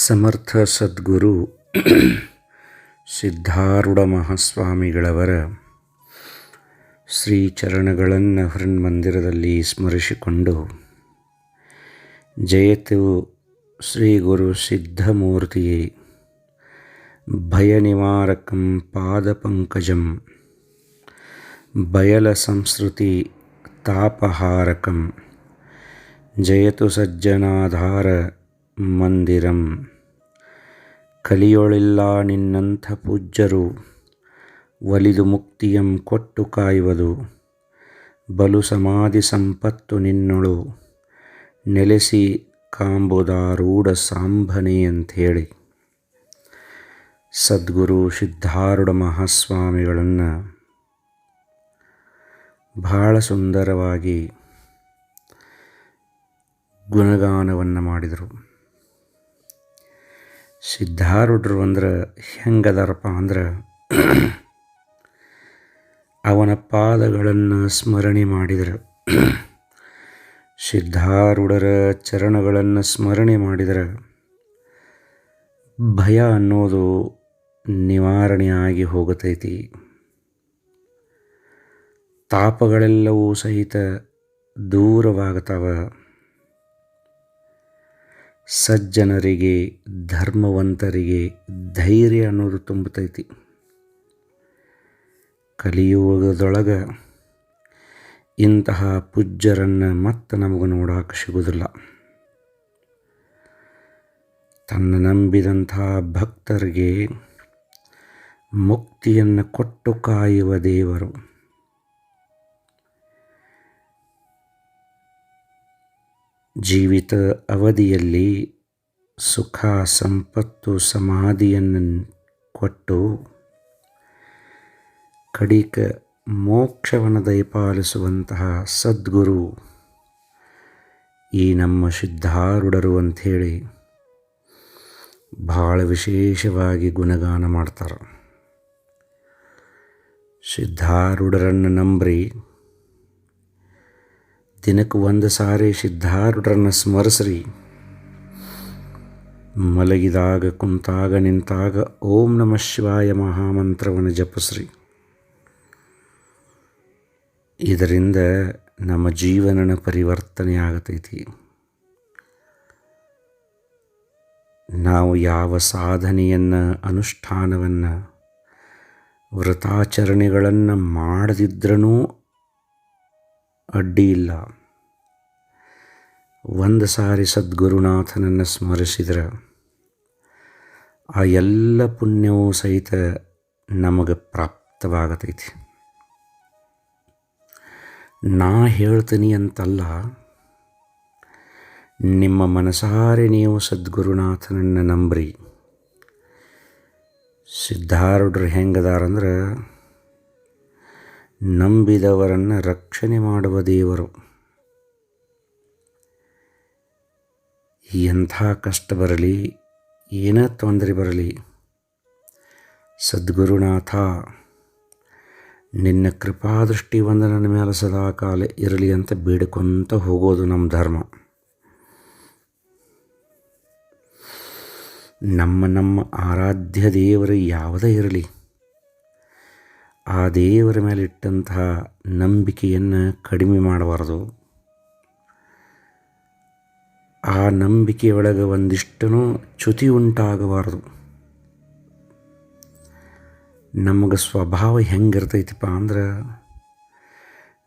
ಸಮರ್ಥ ಸದ್ಗುರು ಸಿದ್ಧಾರೂಢ ಮಹಾಸ್ವಾಮಿಗಳವರ ಶ್ರೀಚರಣಗಳನ್ನು ಹೃನ್ಮಂದಿರದಲ್ಲಿ ಸ್ಮರಿಸಿಕೊಂಡು ಜಯತು ಶ್ರೀ ಗುರು ಸಿದ್ಧಮೂರ್ತಿಯೇ ಭಯನಿವಾರಕಂ ಪಾದಪಂಕಜಂ ಬಯಲ ಸಂಸ್ಕೃತಿ ತಾಪಹಾರಕಂ ಜಯತು ಸಜ್ಜನಾಧಾರ ಮಂದಿರಂ. ಕಲಿಯೊಳಿಲ್ಲ ನಿನ್ನಂಥ ಪೂಜ್ಯರು, ಒಲಿದು ಮುಕ್ತಿಯಂ ಕೊಟ್ಟು ಕಾಯುವುದು. ಬಲು ಸಮಾಧಿ ಸಂಪತ್ತು ನಿನ್ನೊಳು, ನೆಲೆಸಿ ಕಾಂಬುದಾರೂಢ ಸಾಂಬನೆ ಅಂಥೇಳಿ. ಸದ್ಗುರು ಸಿದ್ಧಾರೂಢ ಮಹಾಸ್ವಾಮಿಗಳನ್ನು ಬಹಳ ಸುಂದರವಾಗಿ ಗುಣಗಾನವನ್ನು ಮಾಡಿದರು. ಸಿದ್ಧಾರೂಢರು ಅಂದ್ರೆ ಹೆಂಗದಾರಪ್ಪ ಅಂದ್ರೆ ಅವನ ಪಾದಗಳನ್ನು ಸ್ಮರಣೆ ಮಾಡಿದರು. ಸಿದ್ಧಾರೂಢರ ಚರಣಗಳನ್ನು ಸ್ಮರಣೆ ಮಾಡಿದರೆ. ಭಯ ಅನ್ನೋದು ನಿವಾರಣೆಯಾಗಿ ಹೋಗತೈತಿ. ತಾಪಗಳೆಲ್ಲವೂ ಸಹಿತ ದೂರವಾಗ್ತಾವ. ಸಜ್ಜನರಿಗೆ, ಧರ್ಮವಂತರಿಗೆ ಧೈರ್ಯ ಅನ್ನೋದು ತುಂಬತೈತಿ. ಕಲಿಯುವುದೊಳಗೆ ಇಂತಹ ಪೂಜ್ಯರನ್ನು ಮತ್ತೆ ನಮಗೆ ನೋಡೋಕೆ ಸಿಗೋದಿಲ್ಲ. ತನ್ನ ನಂಬಿದಂತಹ ಭಕ್ತರಿಗೆ ಮುಕ್ತಿಯನ್ನು ಕೊಟ್ಟು ಕಾಯುವ ದೇವರು. ಜೀವಿತ ಅವಧಿಯಲ್ಲಿ ಸುಖ, ಸಂಪತ್ತು, ಸಮಾಧಿಯನ್ನು ಕೊಟ್ಟು ಕಡಿಕ ಮೋಕ್ಷವನ್ನು ದಯಪಾಲಿಸುವಂತಹ ಸದ್ಗುರು ಈ ನಮ್ಮ ಸಿದ್ಧಾರೂಢರು ಅಂಥೇಳಿ ಭಾಳ ವಿಶೇಷವಾಗಿ ಗುಣಗಾನ ಮಾಡ್ತಾರೆ. ಸಿದ್ಧಾರೂಢರನ್ನು ನಂಬ್ರಿ. ದಿನಕ್ಕೆ ಒಂದು ಸಾರಿ ಸಿದ್ಧಾರೂಢರನ್ನು ಸ್ಮರಿಸ್ರಿ. ಮಲಗಿದಾಗ, ಕುಂತಾಗ, ನಿಂತಾಗ ಓಂ ನಮಃ ಶಿವಾಯ ಮಹಾಮಂತ್ರವನ್ನು ಜಪಿಸ್ರಿ. ಇದರಿಂದ ನಮ್ಮ ಜೀವನನ ಪರಿವರ್ತನೆ ಆಗತೈತಿ. ನಾವು ಯಾವ ಸಾಧನೆಯನ್ನು, ಅನುಷ್ಠಾನವನ್ನು, ವ್ರತಾಚರಣೆಗಳನ್ನು ಮಾಡದಿದ್ರೂ ಅಡ್ಡಿ ಇಲ್ಲ. ಒಂದು ಸಾರಿ ಸದ್ಗುರುನಾಥನನ್ನು ಸ್ಮರಿಸಿದ್ರೆ ಆ ಎಲ್ಲ ಪುಣ್ಯವೂ ಸಹಿತ ನಮಗೆ ಪ್ರಾಪ್ತವಾಗತೈತಿ. ನಾ ಹೇಳ್ತೀನಿ ಅಂತಲ್ಲ, ನಿಮ್ಮ ಮನಸಾರೆ ನೀವು ಸದ್ಗುರುನಾಥನನ್ನು ನಂಬ್ರಿ. ಸಿದ್ಧಾರೂಢರು ಹೆಂಗದಾರಂದ್ರೆ ನಂಬಿದವರನ್ನು ರಕ್ಷಣೆ ಮಾಡುವ ದೇವರು. ಎಂಥ ಕಷ್ಟ ಬರಲಿ, ಏನೇ ತೊಂದರೆ ಬರಲಿ. ಸದ್ಗುರುನಾಥ, ನಿನ್ನ ಕೃಪಾದೃಷ್ಟಿ ಒಂದು ನನ್ನ ಮೇಲೆ ಸದಾ ಕಾಲ ಇರಲಿ ಅಂತ ಬೇಡಿಕೊಂತ ಹೋಗೋದು ನಮ್ಮ ಧರ್ಮ. ನಮ್ಮ ನಮ್ಮ ಆರಾಧ್ಯ ದೇವರು ಯಾವುದೇ ಇರಲಿ. ಆ ದೇವರ ಮೇಲೆ ಇಟ್ಟಂತಹ ನಂಬಿಕೆಯನ್ನು ಕಡಿಮೆ ಮಾಡಬಾರ್ದು. ಆ ನಂಬಿಕೆಯೊಳಗೆ ಒಂದಿಷ್ಟನೂ ಚ್ಯುತಿ ಉಂಟಾಗಬಾರ್ದು. ನಮಗೆ ಸ್ವಭಾವ ಹೆಂಗಿರ್ತೈತಿಪ್ಪ ಅಂದ್ರೆ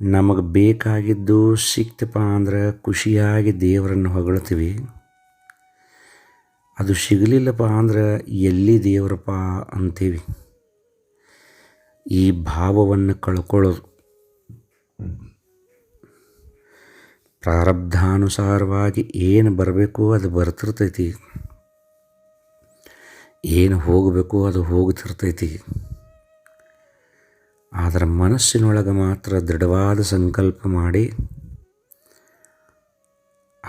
ನಮಗೆ ಬೇಕಾಗಿದ್ದು ಸಿಕ್ತಪ್ಪ ಅಂದ್ರೆ ಖುಷಿಯಾಗಿ ದೇವರನ್ನು ಹೊಗಳ್ತೀವಿ. ಅದು ಸಿಗಲಿಲ್ಲಪ್ಪ ಅಂದ್ರೆ ಎಲ್ಲಿ ದೇವರಪ್ಪ ಅಂತೀವಿ. ಈ ಭಾವವನ್ನು ಕಳ್ಕೊಳ್ಳೋದು. ಪ್ರಾರಬ್ಧಾನುಸಾರವಾಗಿ ಏನು ಬರಬೇಕು ಅದು ಬರ್ತಿರ್ತೈತಿ. ಏನು ಹೋಗಬೇಕು ಅದು ಹೋಗ್ತಿರ್ತೈತಿ. ಆದರೆ ಮನಸ್ಸಿನೊಳಗೆ ಮಾತ್ರ ದೃಢವಾದ ಸಂಕಲ್ಪ ಮಾಡಿ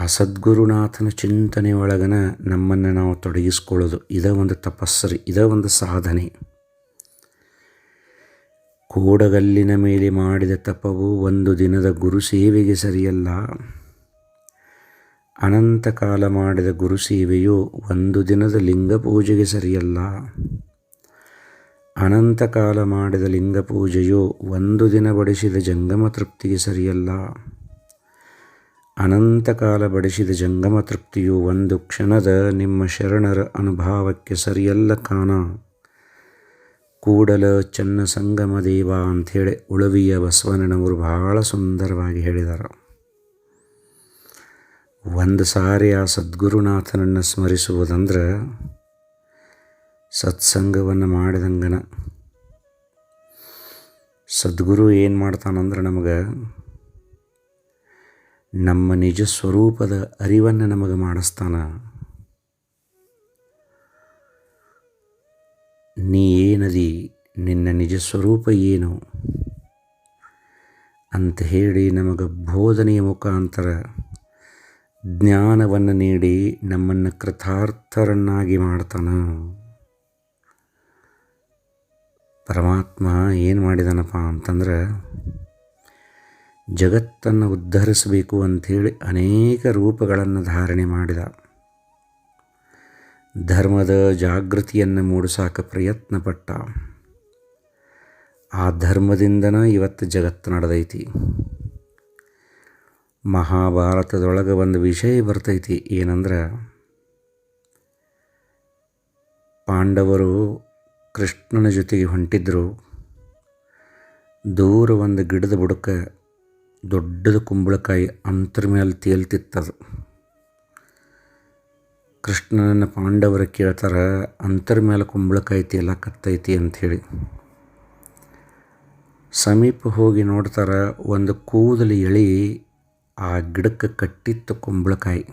ಆ ಸದ್ಗುರುನಾಥನ ಚಿಂತನೆಯೊಳಗನ ನಮ್ಮನ್ನು ನಾವು ತೊಡಗಿಸ್ಕೊಳ್ಳೋದು. ಇದೇ ಒಂದು ತಪಸ್ಸರಿ, ಇದೇ ಒಂದು ಸಾಧನೆ. ಕೋಡಗಲ್ಲಿನ ಮೇಲೆ ಮಾಡಿದ ತಪವು ಒಂದು ದಿನದ ಗುರು ಸೇವೆಗೆ ಸರಿಯಲ್ಲ. ಅನಂತ ಕಾಲ ಮಾಡಿದ ಗುರು ಸೇವೆಯು ಒಂದು ದಿನದ ಲಿಂಗ ಪೂಜೆಗೆ ಸರಿಯಲ್ಲ. ಅನಂತ ಕಾಲ ಮಾಡಿದ ಲಿಂಗ ಪೂಜೆಯು ಒಂದು ದಿನ ಬಡಿಸಿದ ಜಂಗಮ ತೃಪ್ತಿಗೆ ಸರಿಯಲ್ಲ. ಅನಂತ ಕಾಲ ಬಡಿಸಿದ ಜಂಗಮ ತೃಪ್ತಿಯು ಒಂದು ಕ್ಷಣದ ನಿಮ್ಮ ಶರಣರ ಅನುಭಾವಕ್ಕೆ ಸರಿಯಲ್ಲ ಕಾಣ ಕೂಡಲ ಚನ್ನ ಸಂಗಮ ದೇವ ಅಂಥೇಳಿ ಉಳವಿಯ ಬಸವಣ್ಣನವರು ಬಹಳ ಸುಂದರವಾಗಿ ಹೇಳಿದರು. ಒಂದು ಸಾರಿ ಆ ಸದ್ಗುರುನಾಥನನ್ನು ಸ್ಮರಿಸುವುದಂದ್ರೆ ಸತ್ಸಂಗವನ್ನು ಮಾಡಿದಂಗನ. ಸದ್ಗುರು ಏನು ಮಾಡ್ತಾನಂದ್ರೆ ನಮಗೆ ನಮ್ಮ ನಿಜ ಸ್ವರೂಪದ ಅರಿವನ್ನು ನಮಗೆ ಮಾಡಿಸ್ತಾನ. ನೀ ಏನದಿ? ನಿನ್ನ ನಿಜ ಸ್ವರೂಪ ಏನು? ಅಂತ ಹೇಳಿ ನಮಗೆ ಬೋಧನೆಯ ಮುಖಾಂತರ ಜ್ಞಾನವನ್ನು ನೀಡಿ ನಮ್ಮನ್ನು ಕೃತಾರ್ಥರನ್ನಾಗಿ ಮಾಡ್ತಾನೆ. ಪರಮಾತ್ಮ ಏನು ಮಾಡಿದಾನಪ್ಪ ಅಂತಂದ್ರೆ ಜಗತ್ತನ್ನು ಉದ್ಧರಿಸಬೇಕು ಅಂಥೇಳಿ ಅನೇಕ ರೂಪಗಳನ್ನು ಧಾರಣೆ ಮಾಡಿದ. ಧರ್ಮದ ಜಾಗೃತಿಯನ್ನು ಮೂಡಿಸಾಕ ಪ್ರಯತ್ನಪಟ್ಟ. ಆ ಧರ್ಮದಿಂದನ ಇವತ್ತು ಜಗತ್ತು ನಡೆದೈತಿ. ಮಹಾಭಾರತದೊಳಗೆ ಒಂದು ವಿಷಯ ಬರ್ತೈತಿ ಏನಂದ್ರೆ, ಪಾಂಡವರು ಕೃಷ್ಣನ ಜೊತೆಗೆ ಹೊಂಟಿದ್ರು. ದೂರ ಒಂದು ಗಿಡದ ಬುಡಕ್ಕೆ ದೊಡ್ಡದು ಕುಂಬಳಕಾಯಿ ಅಂತರ ಮೇಲೆ ತೇಲ್ತಿತ್ತದು. ಕೃಷ್ಣನನ್ನು ಪಾಂಡವರು ಕೇಳ್ತಾರೆ, ಅಂತರ್ ಮೇಲೆ ಕುಂಬಳಕಾಯ್ತಿ ಎಲ್ಲ ಕತ್ತೈತಿ ಅಂಥೇಳಿ ಸಮೀಪ ಹೋಗಿ ನೋಡ್ತಾರೆ, ಒಂದು ಕೂದಲು ಎಳಿ ಆ ಗಿಡಕ್ಕೆ ಕಟ್ಟಿತ್ತು ಕುಂಬಳಕಾಯಿ.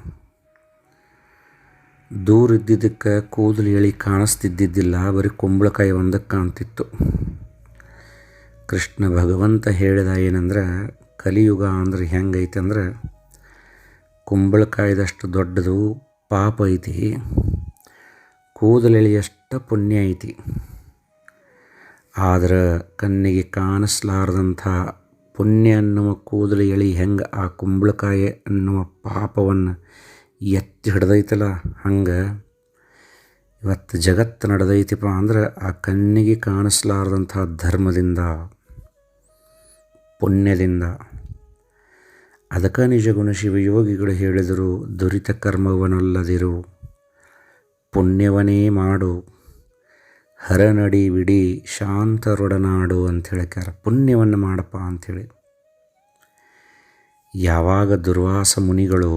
ದೂರ ಇದ್ದಿದ್ದಕ್ಕೆ ಕೂದಲು ಎಳಿ ಕಾಣಿಸ್ತಿದ್ದಿದ್ದಿಲ್ಲ, ಬರೀ ಕುಂಬಳಕಾಯಿ ಒಂದಕ್ಕೆ ಕಾಣ್ತಿತ್ತು. ಕೃಷ್ಣ ಭಗವಂತ ಹೇಳಿದ ಏನಂದ್ರೆ, ಕಲಿಯುಗ ಅಂದ್ರೆ ಹೆಂಗೈತೆ ಅಂದ್ರೆ, ಕುಂಬಳಕಾಯಿದಷ್ಟು ದೊಡ್ಡದು ಪಾಪ ಐತಿ. ಕೂದಲೆಳೆಯಷ್ಟ ಪುಣ್ಯ ಐತಿ. ಆದ್ರೆ ಕಣ್ಣಿಗೆ ಕಾಣಿಸ್ಲಾರ್ದಂಥ ಪುಣ್ಯ ಅನ್ನುವ ಕೂದಲು ಎಳಿ ಹೆಂಗೆ ಆ ಕುಂಬಳಕಾಯಿ ಅನ್ನುವ ಪಾಪವನ್ನು ಎತ್ತಿ ಹಿಡ್ದೈತಲ್ಲ ಹಂಗೆ. ಇವತ್ತು ಜಗತ್ತು ನಡೆದೈತಿಪ್ಪ ಅಂದ್ರೆ ಆ ಕಣ್ಣಿಗೆ ಕಾಣಿಸ್ಲಾರ್ದಂಥ ಧರ್ಮದಿಂದ, ಪುಣ್ಯದಿಂದ. ಅದಕ್ಕೆ ನಿಜಗುಣ ಶಿವಯೋಗಿಗಳು ಹೇಳಿದರು, ದುರಿತ ಕರ್ಮವನಲ್ಲದಿರು, ಪುಣ್ಯವನೇ ಮಾಡು, ಹರನಡಿ ಬಿಡಿ, ಶಾಂತರೊಡನಾಡು ಅಂತ ಹೇಳ್ಯಾರ ಪುಣ್ಯವನ್ನು ಮಾಡಪ್ಪ ಅಂಥೇಳಿ. ಯಾವಾಗ ದುರ್ವಾಸ ಮುನಿಗಳು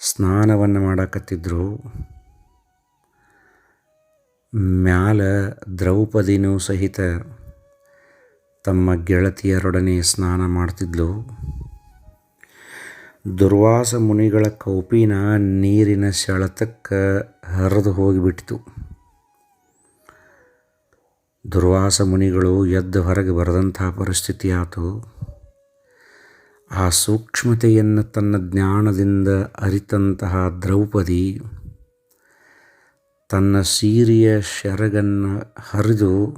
ಸ್ನಾನವನ್ನು ಮಾಡಕತ್ತಿದ್ರು, ಮ್ಯಾಲ ದ್ರೌಪದಿನೂ ಸಹಿತ ತಮ್ಮ ಗೆಳತಿಯರೊಡನೆ ಸ್ನಾನ ಮಾಡ್ತಿದ್ಲು. ದುರ್ವಾಸ ಮುನಿಗಳ ಕೌಪಿನ ನೀರಿನ ಸೆಳೆತಕ್ಕೆ ಹರಿದು ಹೋಗಿಬಿಟ್ಟಿತು. ದುರ್ವಾಸ ಮುನಿಗಳು ಎದ್ದು ಹೊರಗೆ ಬರದಂತಹ ಪರಿಸ್ಥಿತಿ ಆಯಿತು ಆ ಸೂಕ್ಷ್ಮತೆಯನ್ನು ತನ್ನ ಜ್ಞಾನದಿಂದ ಅರಿತಂತಹ ದ್ರೌಪದಿ ತನ್ನ ಸೀರಿಯ ಶೆರಗನ್ನು ಹರಿದು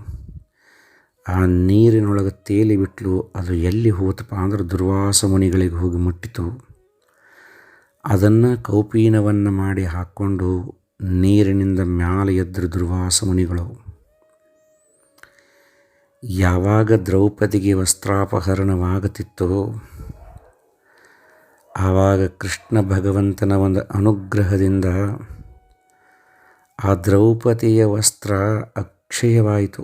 ಆ ನೀರಿನೊಳಗೆ ತೇಲಿ ಬಿಟ್ಲು, ಅದು ಎಲ್ಲಿ ಹೋತಪ್ಪ ಅಂದ್ರೆ ದುರ್ವಾಸ ಮುನಿಗಳಿಗೆ ಹೋಗಿ ಮುಟ್ಟಿತು. ಅದನ್ನು ಕೌಪೀನವನ್ನು ಮಾಡಿ ಹಾಕ್ಕೊಂಡು ನೀರಿನಿಂದ ಮ್ಯಾಲೆ ಎದ್ದರು ದುರ್ವಾಸ ಮುನಿಗಳು. ಯಾವಾಗ ದ್ರೌಪದಿಗೆ ವಸ್ತ್ರಾಪಹರಣವಾಗುತ್ತಿತ್ತೋ ಆವಾಗ ಕೃಷ್ಣ ಭಗವಂತನ ಒಂದು ಅನುಗ್ರಹದಿಂದ ಆ ದ್ರೌಪದಿಯ ವಸ್ತ್ರ ಅಕ್ಷಯವಾಯಿತು.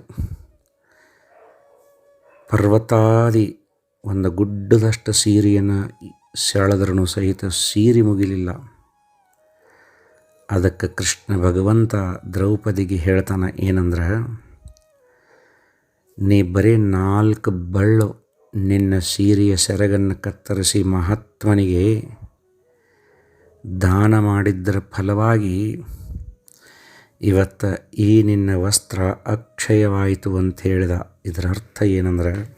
ಪರ್ವತಾದಿ ಒಂದು ಗುಡ್ಡದಷ್ಟು ಸೀರೆಯನ್ನು ಸೆಳೆದ್ರೂ ಸಹಿತ ಸೀರಿ ಮುಗಿಲಿಲ್ಲ. ಅದಕ್ಕೆ ಕೃಷ್ಣ ಭಗವಂತ ದ್ರೌಪದಿಗೆ ಹೇಳ್ತಾನೆ ಏನಂದ್ರೆ, ನೀ ಬರೀ ನಾಲ್ಕು ಬಳ್ಳು ನಿನ್ನ ಸೀರೆಯ ಸೆರಗನ್ನು ಕತ್ತರಿಸಿ ಮಹಾತ್ಮನಿಗೆ ದಾನ ಮಾಡಿದ್ದರ ಫಲವಾಗಿ ಇವತ್ತು ಈ ನಿನ್ನ ವಸ್ತ್ರ ಅಕ್ಷಯವಾಯಿತು ಅಂತ ಹೇಳಿದ. ಇದರ ಅರ್ಥ ಏನಂದ್ರೆ,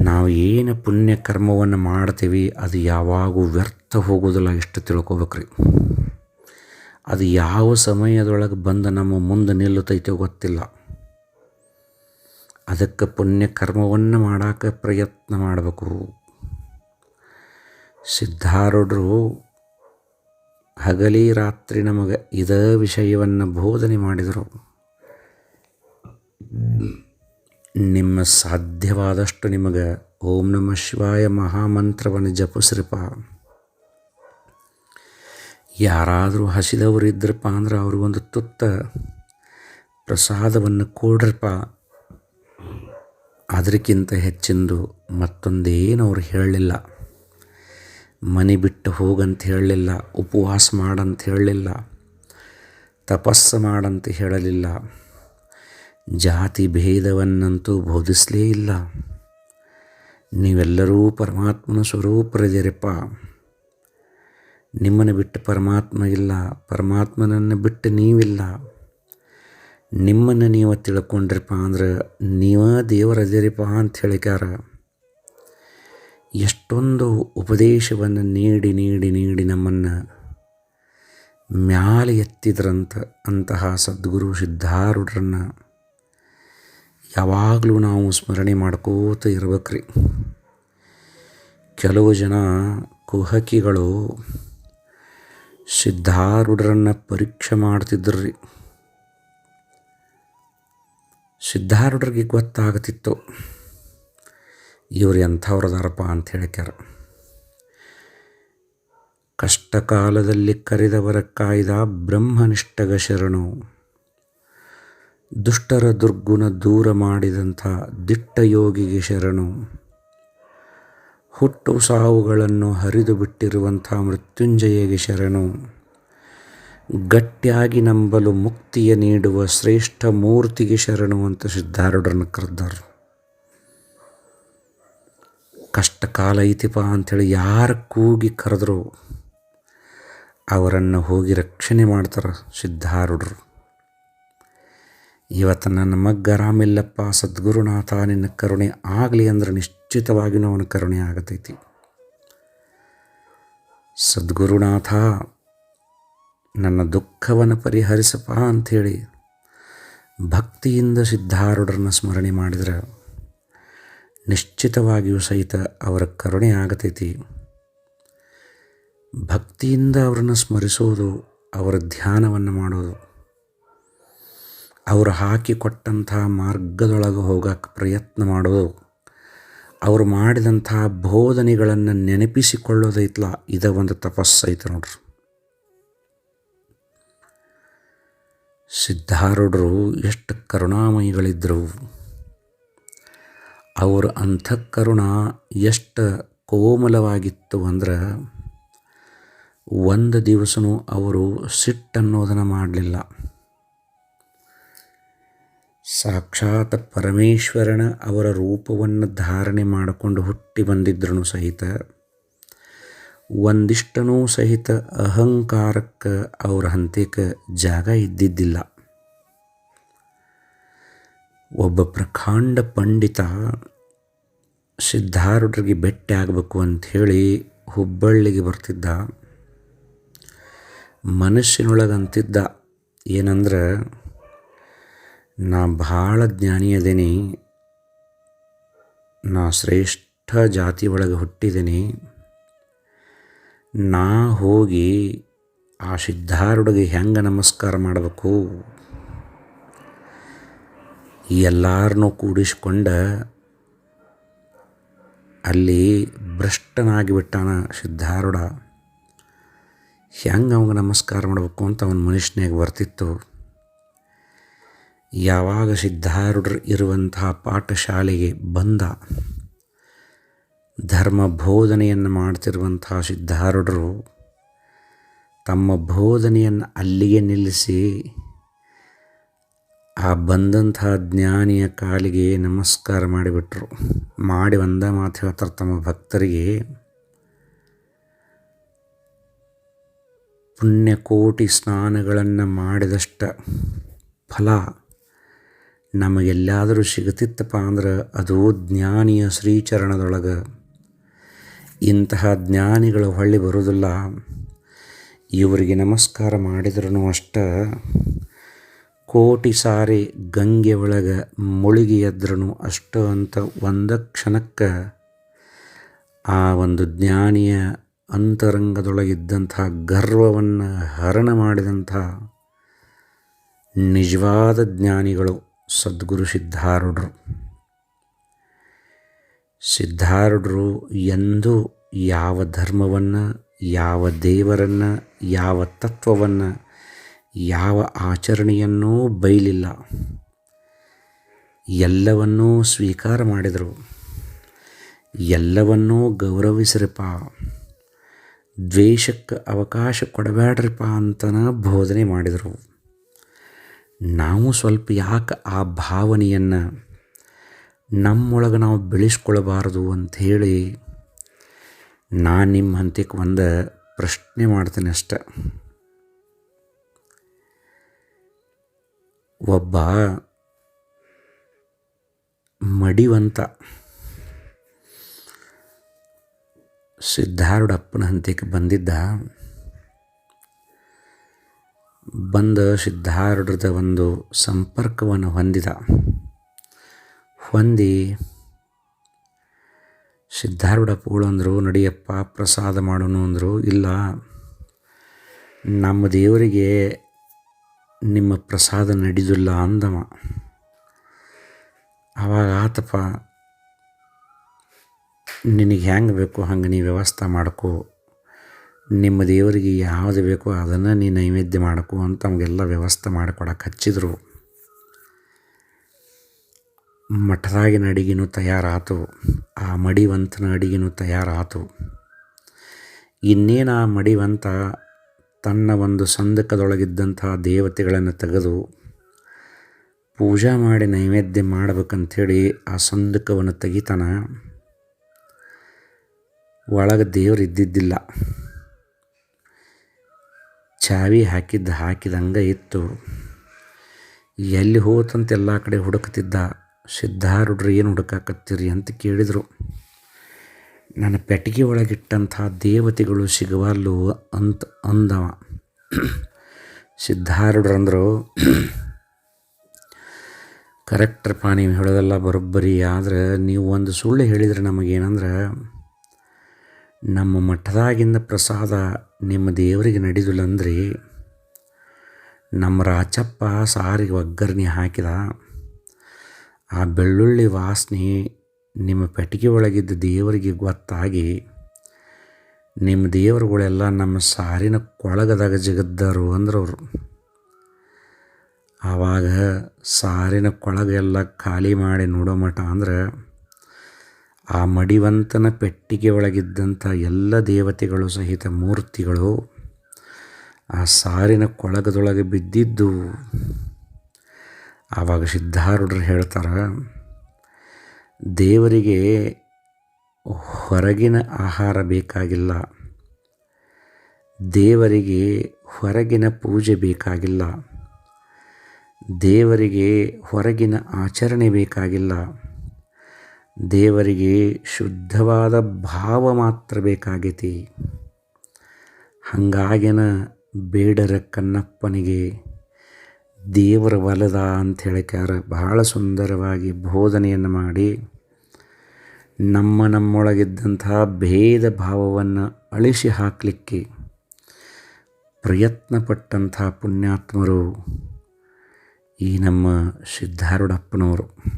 ನಾವು ಏನು ಪುಣ್ಯ ಕರ್ಮವನ್ನು ಮಾಡ್ತೀವಿ, ಅದು ಯಾವಾಗೂ ವ್ಯರ್ಥ ಹೋಗೋದಿಲ್ಲ ಎಷ್ಟು ತಿಳ್ಕೊಬೇಕ್ರಿ. ಅದು ಯಾವ ಸಮಯದೊಳಗೆ ಬಂದು ನಮ್ಮ ಮುಂದೆ ನಿಲ್ಲುತ್ತೈತೋ ಗೊತ್ತಿಲ್ಲ. ಅದಕ್ಕೆ ಪುಣ್ಯ ಕರ್ಮವನ್ನು ಮಾಡೋಕ್ಕೆ ಪ್ರಯತ್ನ ಮಾಡಬೇಕು. ಸಿದ್ಧಾರೂಢರು ಹಗಲಿ ರಾತ್ರಿ ನಮಗೆ ಇದೇ ವಿಷಯವನ್ನು ಬೋಧನೆ ಮಾಡಿದರು. ನಿಮ್ಮ ಸಾಧ್ಯವಾದಷ್ಟು ನಿಮಗೆ ಓಂ ನಮ ಶಿವಾಯ ಮಹಾಮಂತ್ರವನ್ನು ಜಪಿಸ್ರಿಪ. ಯಾರಾದರೂ ಹಸಿದವರು ಇದ್ರಪ್ಪ ಅಂದ್ರೆ ಅವ್ರಿಗೊಂದು ತುತ್ತ ಪ್ರಸಾದವನ್ನು ಕೊಡ್ರಪ್ಪ ಅದಕ್ಕಿಂತ ಹೆಚ್ಚಿಂದು ಮತ್ತೊಂದೇನು ಅವ್ರು ಹೇಳಲಿಲ್ಲ. ಮನೆ ಬಿಟ್ಟು ಹೋಗಂತ ಹೇಳಲಿಲ್ಲ, ಉಪವಾಸ ಮಾಡಂತ ಹೇಳಲಿಲ್ಲ, ತಪಸ್ಸು ಮಾಡಂತ ಹೇಳಲಿಲ್ಲ. ಜಾತಿ ಭೇದವನ್ನಂತೂ ಬೋಧಿಸಲೇ ಇಲ್ಲ. ನೀವೆಲ್ಲರೂ ಪರಮಾತ್ಮನ ಸ್ವರೂಪರದಿರಪ್ಪ. ನಿಮ್ಮನ್ನು ಬಿಟ್ಟು ಪರಮಾತ್ಮ ಇಲ್ಲ. ಪರಮಾತ್ಮನನ್ನು ಬಿಟ್ಟು ನೀವಿಲ್ಲ. ನಿಮ್ಮನ್ನು ನೀವು ತಿಳ್ಕೊಂಡ್ರಪ್ಪ ಅಂದ್ರೆ ನೀವ ದೇವರದಿರಪ್ಪ ಅಂತ ಹೇಳಿಕಾರ ಎಷ್ಟೊಂದು ಉಪದೇಶವನ್ನು ನೀಡಿ ನೀಡಿ ನೀಡಿ ನಮ್ಮನ್ನು ಮ್ಯಾಲೆ ಎತ್ತಿದ್ರಂತ ಅಂತಹ ಸದ್ಗುರು ಸಿದ್ಧಾರೂಢರನ್ನು ಯಾವಾಗಲೂ ನಾವು ಸ್ಮರಣೆ ಮಾಡ್ಕೋತ ಇರ್ಬೇಕ್ರಿ. ಕೆಲವು ಜನ ಕುಹಕಿಗಳು ಸಿದ್ಧಾರೂಢರನ್ನು ಪರೀಕ್ಷೆ ಮಾಡ್ತಿದ್ರು ಸಿದ್ಧಾರೂಢರಿಗೆ ಗೊತ್ತಾಗತಿತ್ತು, ಇವ್ರು ಎಂಥವ್ರದಾರಪ್ಪ ಅಂತ ಹೇಳಿಕ್ಯಾರ. ಕಷ್ಟ ಕಾಲದಲ್ಲಿ ಕರೆದವರ ಕಾಯ್ದ ಬ್ರಹ್ಮನಿಷ್ಠಗ ಶರಣು. ದುಷ್ಟರ ದುರ್ಗುಣ ದೂರ ಮಾಡಿದಂಥ ದಿಟ್ಟ ಯೋಗಿಗೆ ಶರಣು. ಹುಟ್ಟು ಸಾವುಗಳನ್ನು ಹರಿದು ಬಿಟ್ಟಿರುವಂಥ ಮೃತ್ಯುಂಜಯಗೆ ಶರಣು. ಗಟ್ಟಿಯಾಗಿ ನಂಬಲು ಮುಕ್ತಿಯ ನೀಡುವ ಶ್ರೇಷ್ಠ ಮೂರ್ತಿಗೆ ಶರಣು ಅಂತ ಸಿದ್ಧಾರೂಢರನ್ನು ಕರೆದರು ಕಷ್ಟ ಕಾಲ ಐತಿಪ ಅಂಥೇಳಿ ಯಾರು ಕೂಗಿ ಕರೆದ್ರು ಅವರನ್ನು ಹೋಗಿ ರಕ್ಷಣೆ ಮಾಡ್ತಾರೆ ಸಿದ್ಧಾರೂಢರು. ಇವತ್ತು ನನ್ನ ಮಗ್ಗ ಆರಾಮಿಲ್ಲಪ್ಪ ಸದ್ಗುರುನಾಥ, ನಿನ್ನ ಕರುಣೆ ಆಗಲಿ ಅಂದ್ರೆ ನಿಶ್ಚಿತವಾಗಿಯೂ ಅವನ ಕರುಣೆ ಆಗತೈತಿ. ಸದ್ಗುರುನಾಥ, ನನ್ನ ದುಃಖವನ್ನು ಪರಿಹರಿಸಪ್ಪ ಅಂಥೇಳಿ ಭಕ್ತಿಯಿಂದ ಸಿದ್ಧಾರೂಢರನ್ನು ಸ್ಮರಣೆ ಮಾಡಿದರೆ ನಿಶ್ಚಿತವಾಗಿಯೂ ಸಹಿತ ಅವರ ಕರುಣೆ ಆಗತೈತಿ. ಭಕ್ತಿಯಿಂದ ಅವರನ್ನು ಸ್ಮರಿಸೋದು, ಅವರ ಧ್ಯಾನವನ್ನು ಮಾಡೋದು ಅವರು ಹಾಕಿಕೊಟ್ಟಂಥ ಮಾರ್ಗದೊಳಗೆ ಹೋಗಕ್ಕೆ ಪ್ರಯತ್ನ ಮಾಡೋದು. ಅವರು ಮಾಡಿದಂಥ ಬೋಧನೆಗಳನ್ನು ನೆನಪಿಸಿಕೊಳ್ಳೋದೈತ್ಲ? ಇದ ಒಂದು ತಪಸ್ಸೈತೆ ನೋಡ್ರಿ. ಸಿದ್ಧಾರೂಢರು ಎಷ್ಟು ಕರುಣಾಮಯಿಗಳಿದ್ದರು ಅವರ ಅಂತಃಕರುಣ ಎಷ್ಟು ಕೋಮಲವಾಗಿತ್ತು ಅಂದ್ರೆ ಒಂದು ದಿವಸನೂ ಅವರು ಸಿಟ್ಟನ್ನೋದನ್ನು ಮಾಡಲಿಲ್ಲ. ಸಾಕ್ಷಾತ್ ಪರಮೇಶ್ವರನ ಅವರ ರೂಪವನ್ನು ಧಾರಣೆ ಮಾಡಿಕೊಂಡು ಹುಟ್ಟಿ ಬಂದಿದ್ರೂ ಸಹಿತ. ಒಂದಿಷ್ಟನೂ ಸಹಿತ ಅಹಂಕಾರಕ್ಕೆ ಅವರ ಹಂತಕ್ಕೆ ಜಾಗ ಇದ್ದಿದ್ದಿಲ್ಲ. ಒಬ್ಬ ಪ್ರಖಂಡ ಪಂಡಿತ ಸಿದ್ಧಾರೂಢರಿಗೆ ಭೇಟಿ ಆಗಬೇಕು ಅಂಥೇಳಿ ಹುಬ್ಬಳ್ಳಿಗೆ ಬರ್ತಿದ್ದ. ಮನಸ್ಸಿನೊಳಗಂತಿದ್ದ ಏನಂದ್ರೆ ನಾ ಭಾಳ ಜ್ಞಾನಿ ಅದೇನಿ. ನಾ ಶ್ರೇಷ್ಠ ಜಾತಿ ಒಳಗೆ ಹುಟ್ಟಿದ್ದೀನಿ ನಾ ಹೋಗಿ ಆ ಸಿದ್ಧಾರುಡಿಗೆ ಹೆಂಗೆ ನಮಸ್ಕಾರ ಮಾಡಬೇಕು? ಎಲ್ಲರನ್ನೂ ಕೂಡಿಸ್ಕೊಂಡ ಅಲ್ಲಿ ಭ್ರಷ್ಟನಾಗಿಬಿಟ್ಟಾನ ಸಿದ್ಧಾರೂಢ. ಹೆಂಗೆ ಅವಂಗೆ ನಮಸ್ಕಾರ ಮಾಡಬೇಕು ಅಂತ ಅವನ ಮನುಷ್ಯನಿಗೆ ಬರ್ತಿತ್ತು. ಯಾವಾಗ ಸಿದ್ಧಾರೂಢರು ಇರುವಂತಹ ಪಾಠಶಾಲೆಗೆ ಬಂದ, ಧರ್ಮ ಬೋಧನೆಯನ್ನು ಮಾಡ್ತಿರುವಂತಹ ಸಿದ್ಧಾರೂಢರು ತಮ್ಮ ಬೋಧನೆಯನ್ನು ಅಲ್ಲಿಗೆ ನಿಲ್ಲಿಸಿ, ಆ ಬಂದಂತಹ ಜ್ಞಾನಿಯ ಕಾಲಿಗೆ ನಮಸ್ಕಾರ ಮಾಡಿಬಿಟ್ರು. ಮಾಡಿ ಬಂದ ಮಾತು ಹೇಳ್ತಾರೆ ತಮ್ಮ ಭಕ್ತರಿಗೆ, ಪುಣ್ಯಕೋಟಿ ಸ್ನಾನಗಳನ್ನು ಮಾಡಿದಷ್ಟ ಫಲ ನಮಗೆಲ್ಲಾದರೂ ಸಿಗುತ್ತಿತ್ತಪ್ಪ ಅಂದ್ರೆ ಅದು ಜ್ಞಾನಿಯ ಶ್ರೀಚರಣದೊಳಗೆ. ಇಂತಹ ಜ್ಞಾನಿಗಳು ಹೊಳ್ಳಿ ಬರುವುದಿಲ್ಲ. ಇವರಿಗೆ ನಮಸ್ಕಾರ ಮಾಡಿದ್ರೂ ಅಷ್ಟ. ಕೋಟಿ ಸಾರಿ ಗಂಗೆ ಒಳಗೆ ಮುಳುಗಿ ಎದ್ರೂ ಅಷ್ಟು ಅಂತ ಒಂದ ಕ್ಷಣಕ್ಕೆ ಆ ಒಂದು ಜ್ಞಾನಿಯ ಅಂತರಂಗದೊಳಗಿದ್ದಂಥ ಗರ್ವವನ್ನು ಹರಣ ಮಾಡಿದಂಥ ನಿಜವಾದ ಜ್ಞಾನಿಗಳು ಸದ್ಗುರು ಸಿದ್ಧಾರೂಢರು. ಸಿದ್ಧಾರೂಢರು ಎಂದು ಯಾವ ಧರ್ಮವನ್ನು, ಯಾವ ದೇವರನ್ನು, ಯಾವ ತತ್ವವನ್ನು, ಯಾವ ಆಚರಣೆಯನ್ನೂ ಬೈಲಿಲ್ಲ. ಎಲ್ಲವನ್ನೂ ಸ್ವೀಕಾರ ಮಾಡಿದರು. ಎಲ್ಲವನ್ನೂ ಗೌರವಿಸ್ರಿಪ್ಪ ದ್ವೇಷಕ್ಕೆ ಅವಕಾಶ ಕೊಡಬೇಡ್ರಿಪ್ಪ ಅಂತನ ಬೋಧನೆ ಮಾಡಿದರು. ನಾವು ಸ್ವಲ್ಪ ಯಾಕೆ ಆ ಭಾವನೆಯನ್ನು ನಮ್ಮೊಳಗೆ ನಾವು ಬೆಳೆಸ್ಕೊಳ್ಬಾರ್ದು ಅಂಥೇಳಿ ನಾನು ನಿಮ್ಮ ಹಂತಕ್ಕೆ ಒಂದು ಪ್ರಶ್ನೆ ಮಾಡ್ತೀನಿ ಅಷ್ಟೆ. ಒಬ್ಬ ಮಡಿವಂತ ಸಿದ್ಧಾರೂಢಪ್ಪನ ಹಂತಕ್ಕೆ ಬಂದಿದ್ದ ಬಂದ ಸಿದ್ಧಾರೂಢದ ಒಂದು ಸಂಪರ್ಕವನ್ನು ಹೊಂದಿದ. ಹೊಂದಿ ಸಿದ್ಧಾರೂಢ ಅಂದರು, ನಡಿಯಪ್ಪ ಪ್ರಸಾದ ಮಾಡೋನು ಅಂದರು, ಇಲ್ಲ, ನಮ್ಮ ದೇವರಿಗೆ ನಿಮ್ಮ ಪ್ರಸಾದ ನಡೆದಿಲ್ಲ ಅಂದವ. ಆವಾಗ ಆತಪ್ಪ, ನಿನಗೆ ಹೆಂಗೆ ಬೇಕು, ಹಂಗೆ ನೀ ವ್ಯವಸ್ಥೆ ಮಾಡ್ಕೋ. ನಿಮ್ಮ ದೇವರಿಗೆ ಯಾವುದು ಬೇಕೋ ಅದನ್ನು ನೀ ನೈವೇದ್ಯ ಮಾಡ್ಕೋ ಅಂತ ನಮಗೆಲ್ಲ ವ್ಯವಸ್ಥೆ ಮಾಡಿಕೊಡಕ್ಕೆ ಹಚ್ಚಿದ್ರು. ಮಠದಾಗಿನ ಅಡಿಗೆನೂ ತಯಾರಾತು. ಆ ಮಡಿವಂತನ ಅಡಿಗೆನೂ ತಯಾರಾತು. ಇನ್ನೇನು ಆ ಮಡಿವಂತ ತನ್ನ ಒಂದು ಸಂದಕದೊಳಗಿದ್ದಂತಹ ದೇವತೆಗಳನ್ನು ತೆಗೆದು ಪೂಜಾ ಮಾಡಿ ನೈವೇದ್ಯ ಮಾಡ್ಬೇಕಂಥೇಳಿ ಆ ಸಂದಕವನ್ನು ತೆಗಿತಾನ ಒಳಗೆ ದೇವರು ಇದ್ದಿದ್ದಿಲ್ಲ. ಚಾವಿ ಹಾಕಿದ್ದು ಹಾಕಿದಂಗೆ ಇತ್ತು. ಎಲ್ಲಿ ಹೋತಂತ ಎಲ್ಲ ಕಡೆ ಹುಡುಕ್ತಿದ್ದ ಸಿದ್ಧಾರೂಢರು ಏನು ಹುಡುಕಾಕತ್ತೀರಿ? ಅಂತ ಕೇಳಿದರು. ನನ್ನ ಪೆಟ್ಟಿಗೆ ಒಳಗಿಟ್ಟಂಥ ದೇವತೆಗಳು ಸಿಗವಲ್ಲು? ಅಂತ ಅಂದವ. ಸಿದ್ಧಾರೂಢರಂದರು ಕರೆಕ್ಟ್ರಪ್ಪ ನೀವು ಹೇಳೋದೆಲ್ಲ ಬರೋಬ್ಬರಿ. ಆದರೆ ನೀವು ಒಂದು ಸುಳ್ಳು ಹೇಳಿದರೆ ನಮಗೇನಂದ್ರೆ, ನಮ್ಮ ಮಠದಾಗಿಂದ ಪ್ರಸಾದ ನಿಮ್ಮ ದೇವರಿಗೆ ನಡೆದಿಲ್ಲ ಅಂದ್ರಿ ನಮ್ಮ ರಾಚಪ್ಪ ಸಾರಿಗೆ ಒಗ್ಗರಣೆ ಹಾಕಿದ ಆ ಬೆಳ್ಳುಳ್ಳಿ ವಾಸನೆ ನಿಮ್ಮ ಪೆಟ್ಟಿಗೆ ಒಳಗಿದ್ದ ದೇವರಿಗೆ ಗೊತ್ತಾಗಿ ನಿಮ್ಮ ದೇವರುಗಳೆಲ್ಲ ನಮ್ಮ ಸಾರಿನ ಕೊಳಗದಾಗ ಜಿಗದ್ದರು ಅಂದ್ರೆ ಅವರು ಆವಾಗ ಸಾರಿನ ಕೊಳಗೆಲ್ಲ ಖಾಲಿ ಮಾಡಿ ನೋಡೋ ಮಠ ಅಂದ್ರೆ ಆ ಮಡಿವಂತನ ಪೆಟ್ಟಿಗೆ ಒಳಗಿದ್ದಂಥ ಎಲ್ಲ ದೇವತೆಗಳು ಸಹಿತ ಮೂರ್ತಿಗಳು ಆ ಸಾರಿನ ಕೊಳಗದೊಳಗೆ ಬಿದ್ದಿದ್ದು. ಆವಾಗ ಸಿದ್ಧಾರೂಢರು ಹೇಳ್ತಾರೆ, ದೇವರಿಗೆ ಹೊರಗಿನ ಆಹಾರ ಬೇಕಾಗಿಲ್ಲ, ದೇವರಿಗೆ ಹೊರಗಿನ ಪೂಜೆ ಬೇಕಾಗಿಲ್ಲ, ದೇವರಿಗೆ ಹೊರಗಿನ ಆಚರಣೆ ಬೇಕಾಗಿಲ್ಲ ದೇವರಿಗೆ ಶುದ್ಧವಾದ ಭಾವ ಮಾತ್ರ ಬೇಕಾಗೈತಿ. ಹಂಗಾಗಿನ ಬೇಡರ ಕನ್ನಪ್ಪನಿಗೆ ದೇವರ ಒಲದ ಅಂತ ಹೇಳಿಕ್ಯಾರ. ಬಹಳ ಸುಂದರವಾಗಿ ಬೋಧನೆಯನ್ನು ಮಾಡಿ ನಮ್ಮ ನಮ್ಮೊಳಗಿದ್ದಂತಹ ಭೇದ ಭಾವವನ್ನು ಅಳಿಸಿ ಹಾಕಲಿಕ್ಕೆ ಪ್ರಯತ್ನಪಟ್ಟಂಥ ಪುಣ್ಯಾತ್ಮರು ಈ ನಮ್ಮ ಸಿದ್ಧಾರೂಢಪ್ಪನವರು.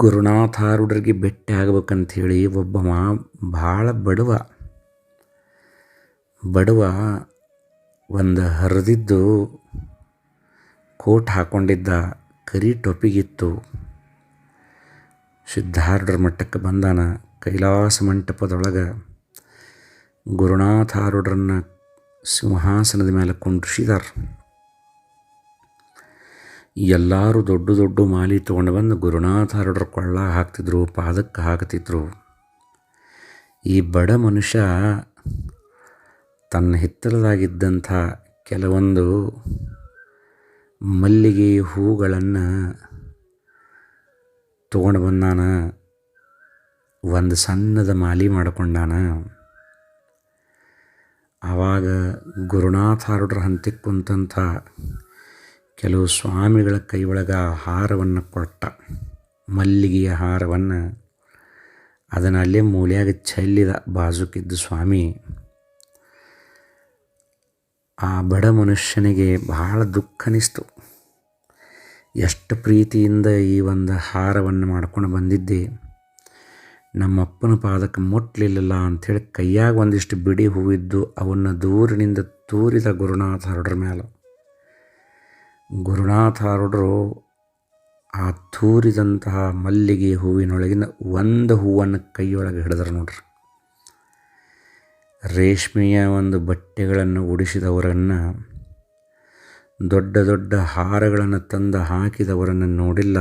ಗುರುನಾಥಾರೂಢರಿಗೆ ಭೇಟಿ ಆಗ್ಬೇಕಂಥೇಳಿ ಒಬ್ಬ ಮಾ ಭಾಳ ಬಡವ. ಬಡವ ಒಂದು ಹರಿದಿದ್ದು ಕೋಟ್ ಹಾಕ್ಕೊಂಡಿದ್ದ ಕರಿ ಟೊಪಿಗಿತ್ತು. ಸಿದ್ಧಾರೂಢರ ಮಟ್ಟಕ್ಕೆ ಬಂದಾನ ಕೈಲಾಸ ಮಂಟಪದೊಳಗೆ ಗುರುನಾಥಾರೂಢರನ್ನ ಸಿಂಹಾಸನದ ಮೇಲೆ ಕುಂಡ್ರಿಸಿದಾರೆ. ಎಲ್ಲರೂ ದೊಡ್ಡ ದೊಡ್ಡ ಮಾಲಿ ತೊಗೊಂಡು ಬಂದು ಗುರುನಾಥಾರೂಢರ ಕೊಳ್ಳ ಹಾಕ್ತಿದ್ರು, ಪಾದಕ್ಕೆ ಹಾಕ್ತಿದ್ರು. ಈ ಬಡ ಮನುಷ್ಯ ತನ್ನ ಹಿತ್ತಲದಾಗಿದ್ದಂಥ ಕೆಲವೊಂದು ಮಲ್ಲಿಗೆ ಹೂಗಳನ್ನು ತೊಗೊಂಡು ಬಂದಾನ ಒಂದು ಸಣ್ಣದ ಮಾಲಿ ಮಾಡಿಕೊಂಡಾನ. ಆವಾಗ ಗುರುನಾಥಾರುಡ್ರ ಹಂತಕ್ಕೆ ಕುಂತಂಥ ಕೆಲವು ಸ್ವಾಮಿಗಳ ಕೈ ಒಳಗೆ ಆ ಹಾರವನ್ನು ಕೊಟ್ಟ. ಮಲ್ಲಿಗೆಯ ಹಾರವನ್ನು ಅದನ್ನು ಅಲ್ಲೇ ಮೂಲೆಯಾಗಿ ಚೆಲ್ಲಿದ ಬಾಜುಕಿದ್ದ ಸ್ವಾಮಿ. ಆ ಬಡ ಮನುಷ್ಯನಿಗೆ ಬಹಳ ದುಃಖ ಅನ್ನಿಸ್ತು ಎಷ್ಟು ಪ್ರೀತಿಯಿಂದ ಈ ಒಂದು ಹಾರವನ್ನು ಮಾಡ್ಕೊಂಡು ಬಂದಿದ್ದೆ. ನಮ್ಮಪ್ಪನ ಪಾದಕ್ಕೆ ಮುಟ್ಲಿಲ್ಲಲ್ಲ ಅಂಥೇಳಿ ಕೈಯಾಗ ಒಂದಿಷ್ಟು ಬಿಡಿ ಹೂವಿದ್ದು ಅವನ್ನು ದೂರಿನಿಂದ ತೂರಿದ ಗುರುನಾಥ ಹರಡ್ರ ಮೇಲೆ ಗುರುನಾಥ ಹರಡ್ರು ಆ ತೂರಿದಂತಹ ಮಲ್ಲಿಗೆ ಹೂವಿನೊಳಗಿನ ಒಂದು ಹೂವನ್ನು ಕೈಯೊಳಗೆ ಹಿಡಿದ್ರು ನೋಡ್ರಿ. ರೇಷ್ಮೆಯ ಒಂದು ಬಟ್ಟೆಗಳನ್ನು ಉಡಿಸಿದವರನ್ನು, ದೊಡ್ಡ ದೊಡ್ಡ ಹಾರಗಳನ್ನು ತಂದು ಹಾಕಿದವರನ್ನು ನೋಡಿಲ್ಲ.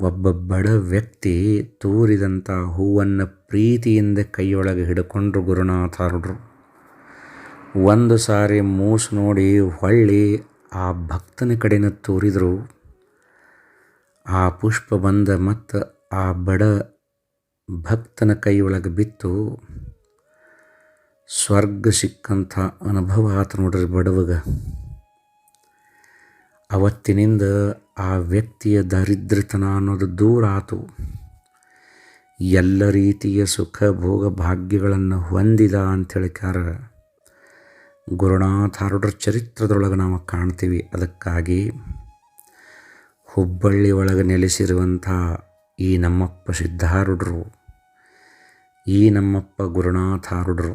ಒಬ್ಬ ಬಡ ವ್ಯಕ್ತಿ ತೂರಿದಂಥ ಹೂವನ್ನು ಪ್ರೀತಿಯಿಂದ ಕೈಯೊಳಗೆ ಹಿಡ್ಕೊಂಡ್ರು ಗುರುನಾಥಾರರು ಒಂದು ಸಾರಿ ಮೂಸು ನೋಡಿ ಹೊಳ್ಳಿ ಆ ಭಕ್ತನ ಕಡೆನ ತೋರಿದರು. ಆ ಪುಷ್ಪ ಬಂದ ಮತ್ತು ಆ ಬಡ ಭಕ್ತನ ಕೈಯೊಳಗೆ ಬಿತ್ತು. ಸ್ವರ್ಗ ಸಿಕ್ಕಂಥ ಅನುಭವ ಆತ ನೋಡ್ರಿ ಬಡವಗ. ಅವತ್ತಿನಿಂದ ಆ ವ್ಯಕ್ತಿಯ ದರಿದ್ರತನ ಅನ್ನೋದು ದೂರ ಆತು. ಎಲ್ಲ ರೀತಿಯ ಸುಖ ಭೋಗ ಭಾಗ್ಯಗಳನ್ನು ಹೊಂದಿದ ಅಂಥೇಳಿಕಾರ ಗುರುನಾಥ ಹರಡ್ರ ಚರಿತ್ರದೊಳಗೆ ನಾವು ಕಾಣ್ತೀವಿ. ಅದಕ್ಕಾಗಿ ಹುಬ್ಬಳ್ಳಿ ಒಳಗೆ ನೆಲೆಸಿರುವಂಥ ಈ ನಮ್ಮಪ್ಪ ಸಿದ್ಧಾರೂಢರು ಈ ನಮ್ಮಪ್ಪ ಗುರುನಾಥಾರೂಢರು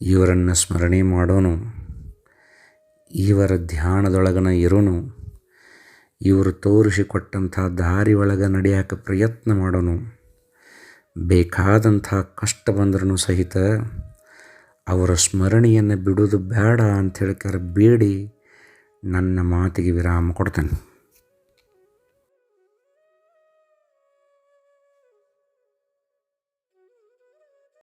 ಇವರನ್ನು ಸ್ಮರಣೆ ಮಾಡೋನು, ಇವರ ಧ್ಯಾನದೊಳಗನ ಇರೋನು, ಇವರು ತೋರಿಸಿಕೊಟ್ಟಂಥ ದಾರಿ ಒಳಗೆ ನಡೆಯೋಕೆ ಪ್ರಯತ್ನ ಮಾಡೋನು, ಬೇಕಾದಂಥ ಕಷ್ಟ ಬಂದ್ರೂ ಸಹಿತ ಅವರ ಸ್ಮರಣೆಯನ್ನು ಬಿಡೋದು ಬೇಡ ಅಂತ ಹೇಳ್ಕಾರೆ ಬೇಡಿ ನನ್ನ ಮಾತಿಗೆ ವಿರಾಮ ಕೊಡ್ತೇನೆ.